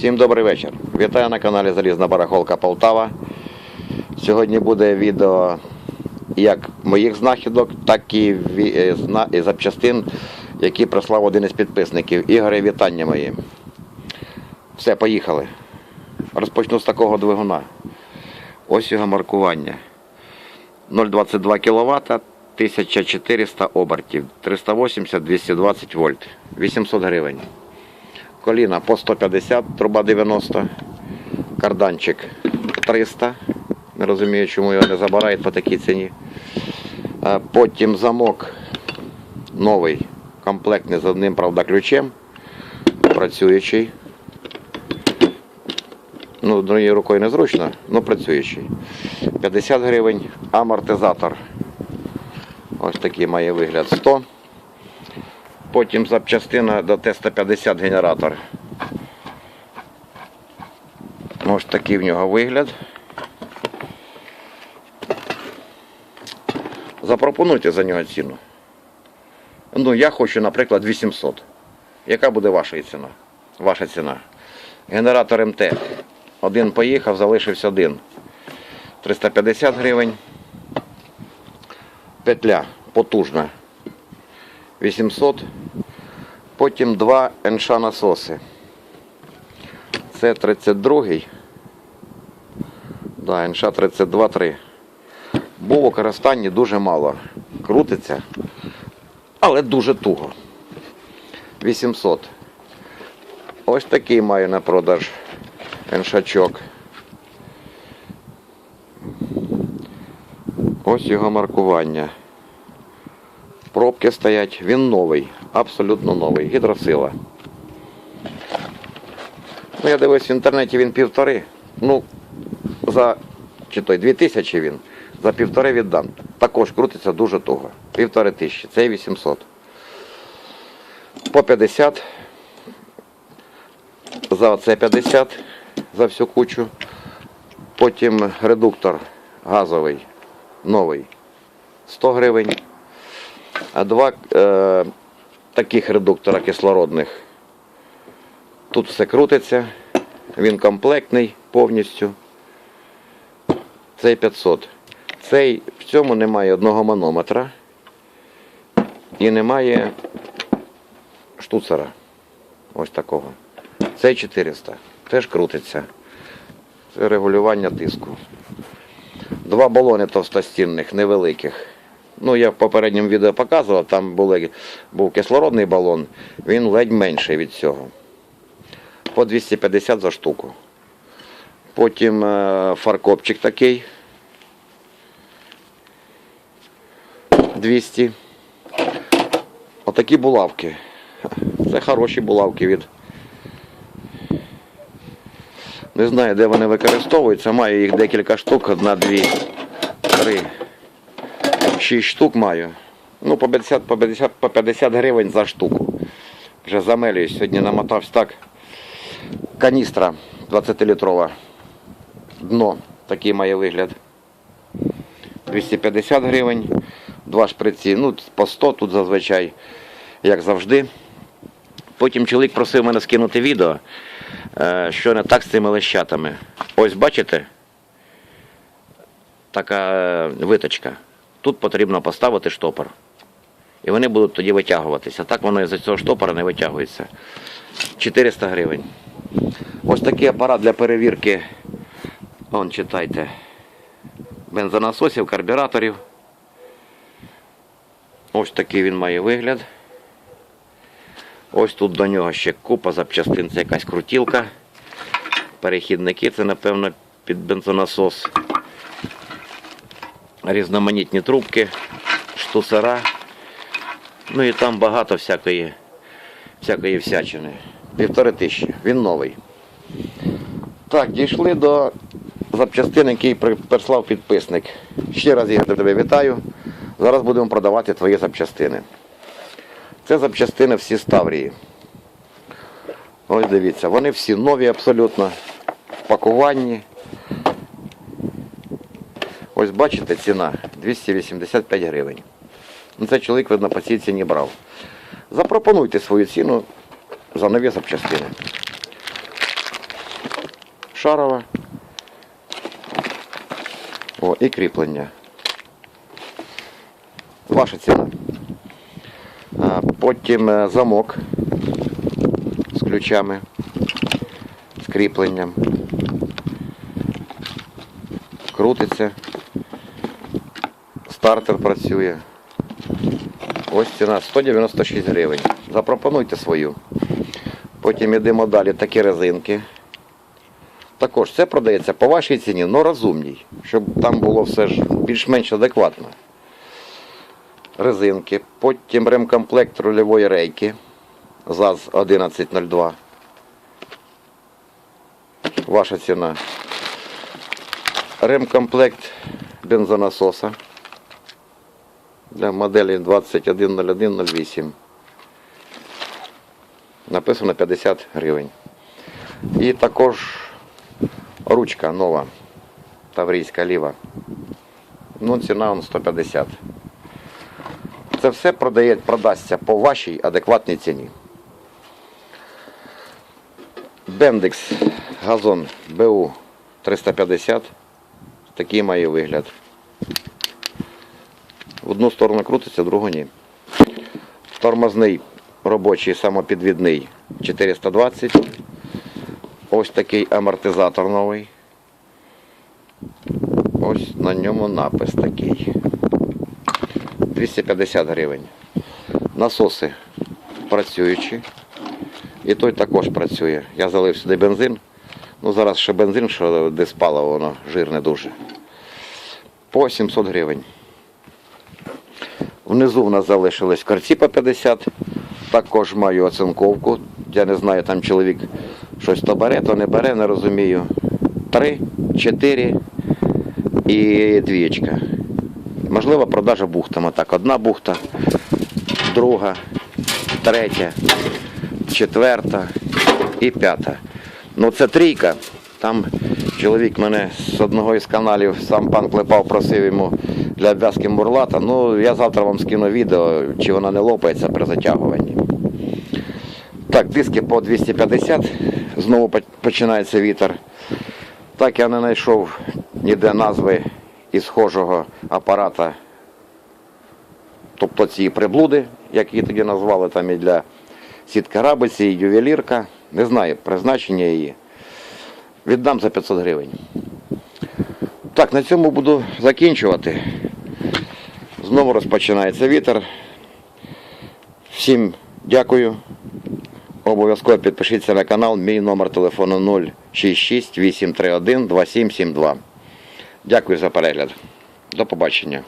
Всім добрий вечір. Вітаю на каналі Залізна Барахолка Полтава. Сьогодні буде відео як моїх знахідок, так е, і запчастин, які прислав один із підписників. Ігоре, вітання мої. Все, поїхали. Розпочну з такого двигуна. Ось його маркування. 0,22 кВт, 1400 обертів, 380-220 вольт, 800 гривень. Коліна по 150, труба 90, карданчик 300. Не розумію, чому його не забирають по такій ціні. Потім замок новий, комплектний з одним, правда, ключем, працюючий. Ну, другою рукою незручно, але працюючий. 50 гривень, амортизатор. Ось такий має вигляд 100. Потім запчастина до Т-150 генератор. Ось такий в нього вигляд. Запропонуйте за нього ціну. Ну, я хочу, наприклад, 800. Яка буде ваша ціна? Ваша ціна. Генератор МТ. Один поїхав, залишився один. 350 гривень. Петля потужна. 800. Потім два НШ насоси. Це 32-й. Да, НШ 32-3. Був у використанні дуже мало. Крутиться, але дуже туго. 800. Ось такий маю на продаж НШачок. Ось його маркування. Пробки стоять, він новий, абсолютно новий. Гідросила. Ну, я дивився в інтернеті він півтори. Ну, за чи той дві тисячі він. За півтори віддам. Також крутиться дуже туго. Півтори тисячі. Це 800. По 50. За оце 50 за всю кучу. Потім редуктор газовий, новий. 100 гривень. Два е, таких редуктора кислородних. Тут все крутиться, він комплектний повністю. Цей 500. Цей в цьому немає одного манометра і немає штуцера. Ось такого. Цей 400. Теж крутиться. Це регулювання тиску. Два балони товстостінних, невеликих. Ну, я в попередньому відео показував, там були, був кислородний балон, він ледь менший від цього. По 250 за штуку. Потім е, фаркопчик такий. 200. Отакі булавки. Це хороші булавки від. Не знаю, де вони використовуються. Маю їх декілька штук. Одна, дві, три. Шість штук маю. Ну, по 50, по 50, по 50 гривень за штуку. Вже замелююсь. Сьогодні намотався так. Каністра 20-літрова. Дно. Такий має вигляд. 250 гривень. Два шприці. Ну, по 100 тут зазвичай, як завжди. Потім чоловік просив мене скинути відео, е, що не так з цими лещатами. Ось бачите? Така е, виточка. Тут потрібно поставити штопор. І вони будуть тоді витягуватися. Так воно із цього штопора не витягується. 400 гривень. Ось такий апарат для перевірки. Вон, читайте. Бензонасосів, карбюраторів. Ось такий він має вигляд. Ось тут до нього ще купа запчастин, це якась крутілка. Перехідники, це, напевно, під бензонасос. Різноманітні трубки, штуцера. Ну і там багато всякої, всякої всячини. Півтори тисячі. Він новий. Так, дійшли до запчастин, який прислав підписник. Ще раз Ігор, тебе вітаю. Зараз будемо продавати твої запчастини. Це запчастини всі з Таврії. Ось дивіться, вони всі нові абсолютно, пакуванні. Ось бачите, ціна 285 гривень. Ну, Це чоловік, видно, по цій ціні брав. Запропонуйте свою ціну за нові запчастини. шарова. О, і кріплення. Ваша ціна. Потім е, замок з ключами, з кріпленням. Крутиться. Стартер працює. Ось ціна 196 гривень. Запропонуйте свою. Потім йдемо далі такі резинки. Також це продається по вашій ціні, але розумній, щоб там було все ж більш-менш адекватно. Резинки, потім ремкомплект рульової рейки ЗАЗ 1102. Ваша ціна. Ремкомплект бензонасоса для моделі 210108. Написано 50 гривень. І також ручка нова, таврійська ліва. Ну, ціна он 150. Це все продає, продасться по вашій адекватній ціні. Бендекс газон БУ 350. Такий має вигляд. Одну сторону крутиться, другу ні. Тормозний робочий самопідвідний 420. Ось такий амортизатор новий. Ось на ньому напис такий. 250 гривень. Насоси працюючі. І той також працює. Я залив сюди бензин. Ну зараз ще бензин, що десь паливо, воно жирне дуже. По 700 гривень. Внизу в нас залишились корці по 50. Також маю оцинковку. Я не знаю, там чоловік щось то бере, то не бере, не розумію. Три, чотири і двієчка. Можливо, продажа бухтами. Так, одна бухта, друга, третя, четверта і п'ята. Ну це трійка. Там чоловік мене з одного із каналів, сам пан Клепав, просив йому для обв'язки мурлата. Ну, я завтра вам скину відео, чи вона не лопається при затягуванні. Так, диски по 250, знову починається вітер. Так я не знайшов ніде назви із схожого апарата, тобто ці приблуди, як її тоді назвали, там і для сітки рабиці, і ювелірка. Не знаю призначення її. Віддам за 500 гривень. Так, на цьому буду закінчувати. Знову розпочинається вітер. Всім дякую. Обов'язково підпишіться на канал. Мій номер телефону 066 831 2772. Дякую за перегляд. До побачення.